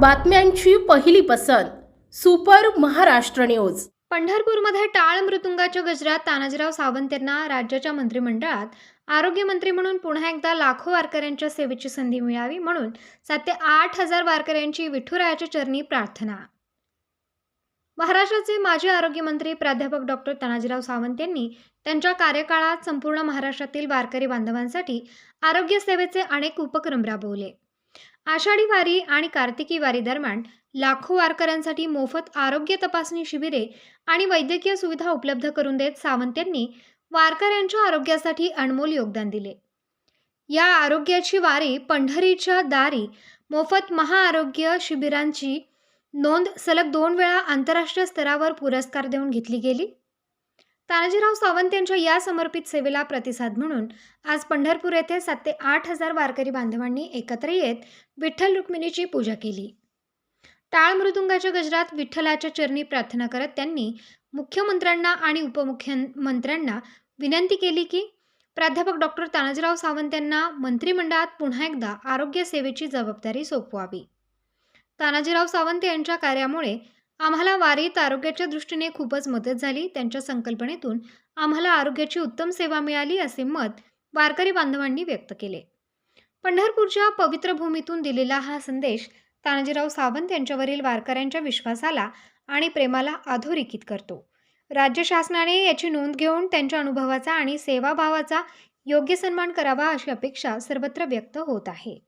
बातम्यांची पहिली पसंत सुपर महाराष्ट्र न्यूज. पंढरपूरमध्ये टाळ मृतुंगाच्या गजरात तानाजीराव सावंत यांना राज्याच्या मंत्रिमंडळात आरोग्यमंत्री म्हणून पुन्हा एकदा लाखो वारकऱ्यांच्या सेवेची संधी मिळावी म्हणून सात ते आठ हजार वारकऱ्यांची विठुरायाच्या चरणी प्रार्थना. महाराष्ट्राचे माजी आरोग्यमंत्री प्राध्यापक डॉक्टर तानाजीराव सावंत यांनी त्यांच्या कार्यकाळात संपूर्ण महाराष्ट्रातील वारकरी बांधवांसाठी आरोग्य सेवेचे अनेक उपक्रम राबवले. आषाढी वारी आणि कार्तिकी वारी दरम्यान लाखो वारकऱ्यांसाठी मोफत आरोग्य तपासणी शिबिरे आणि वैद्यकीय सुविधा उपलब्ध करून देत सावंत यांनी वारकऱ्यांच्या आरोग्यासाठी अनमोल योगदान दिले. या आरोग्याची वारी पंढरीच्या दारी मोफत महाआरोग्य शिबिरांची नोंद सलग दोन वेळा आंतरराष्ट्रीय स्तरावर पुरस्कार देऊन घेतली गेली. तानाजीराव सावंत यांच्या या समर्पित सेवेला प्रतिसाद म्हणून आज पंढरपूर येथे सात ते आठ हजार वारकरी बांधवांनी एकत्र येत विठ्ठल रुक्मिणीची पूजा केली. टाळ मृदुंगाच्या गजरात विठ्ठलाच्या चरणी प्रार्थना करत त्यांनी मुख्यमंत्र्यांना आणि उपमुख्यमंत्र्यांना विनंती केली की प्राध्यापक डॉक्टर तानाजीराव सावंत यांना मंत्रिमंडळात पुन्हा एकदा आरोग्य सेवेची जबाबदारी सोपवावी. तानाजीराव सावंत यांच्या कार्यामुळे आम्हाला वारीत आरोग्याच्या दृष्टीने खूपच मदत झाली. त्यांच्या संकल्पनेतून आम्हाला आरोग्याची उत्तम सेवा मिळाली असे मत वारकरी बांधवांनी व्यक्त केले. पंढरपूरच्या पवित्र भूमीतून दिलेला हा संदेश तानाजीराव सावंत यांच्यावरील वारकऱ्यांच्या विश्वासाला आणि प्रेमाला अधोरेखित करतो. राज्य शासनाने याची नोंद घेऊन त्यांच्या अनुभवाचा आणि सेवाभावाचा योग्य सन्मान करावा अशी अपेक्षा सर्वत्र व्यक्त होत आहे.